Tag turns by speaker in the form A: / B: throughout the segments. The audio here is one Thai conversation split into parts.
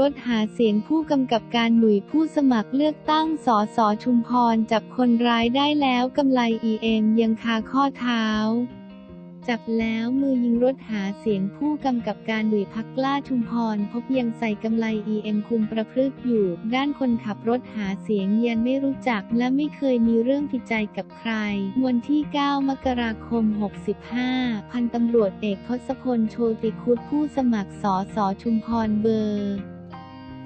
A: รถหาเสียงผู้กำกับการหน่วยผู้สมัครเลือกตั้งสสชุมพรจับคนร้ายได้แล้วกำไล EM ยังคาข้อเท้า จับแล้วมือยิงรถหาเสียงผู้กำกับการหน่วยพักล้าชุมพร พบยังใส่กำไล EM คุมประพฤติอยู่ ด้านคนขับรถหาเสียงยันไม่รู้จักและไม่เคยมีเรื่องผิดใจกับใคร วันที่ 9 มกราคม 65 พันตำรวจเอกทศพลโชติคุดผู้สมัครสอสอชุมพรเบอร์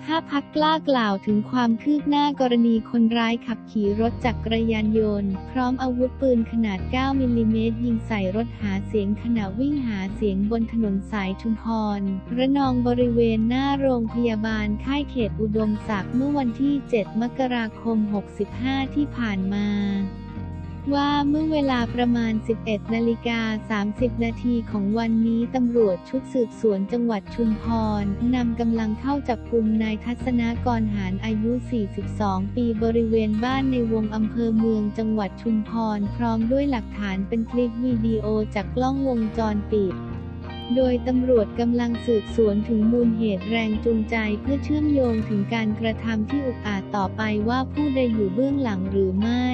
A: ห้าพักกล้ากล่าวถึงความคืบหน้ากรณีคนร้ายขับขี่รถจักรยานยนต์ พร้อมอาวุธปืนขนาด 9 มิลลิเมตรยิงใส่รถหาเสียงขณะวิ่งหาเสียงบนถนนสายชุมพร ระนองบริเวณหน้าโรงพยาบาลค่ายเขตอุดมศักดิ์เมื่อวันที่ 7 มกราคม 65 ที่ผ่านมา ว่าเมื่อเวลาประมาณ 11นาฬิกา30 นาทีของวันนี้ตำรวจชุดสืบสวนจังหวัดชุมพรนำกำลังเข้าจับกลุ่มนายทัศนากรหารอายุ 42 ปีบริเวณบ้านในวงอำเภอเมืองจังหวัดชุมพรพร้อมด้วยหลักฐานเป็นคลิปวิดีโอจากกล้องวงจรปิดโดยตำรวจกำลังสืบสวนถึงมูลเหตุแรงจูงใจเพื่อเชื่อมโยงถึงการกระทำที่อุกอาจต่อไปว่าผู้ใดอยู่เบื้องหลังหรือไม่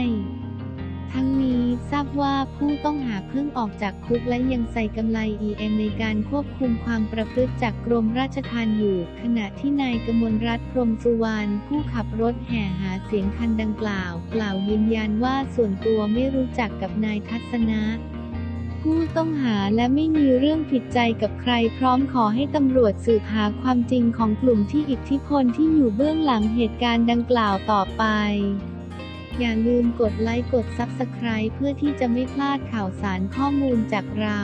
A: ทั้งนี้ทราบว่าผู้ต้องหาเพิ่งออกจากคุกและยังใส่กำไล EM ในการควบคุมความประพฤติจากกรมราชทัณฑ์อยู่ ขณะที่นายกมลรัตน์พรมสุวรรณผู้ขับรถแห่หาเสียงคันดังกล่าว กล่าวยืนยันว่าส่วนตัวไม่รู้จักกับนายทัศนะผู้ต้องหาและไม่มีเรื่องผิดใจกับใครพร้อมขอให้ตำรวจสืบหาความจริงของกลุ่มที่อิทธิพลที่อยู่เบื้องหลังเหตุการณ์ดังกล่าวต่อไป อย่าลืมกดไลค์กด Subscribe เพื่อที่จะไม่พลาดข่าวสารข้อมูลจากเรา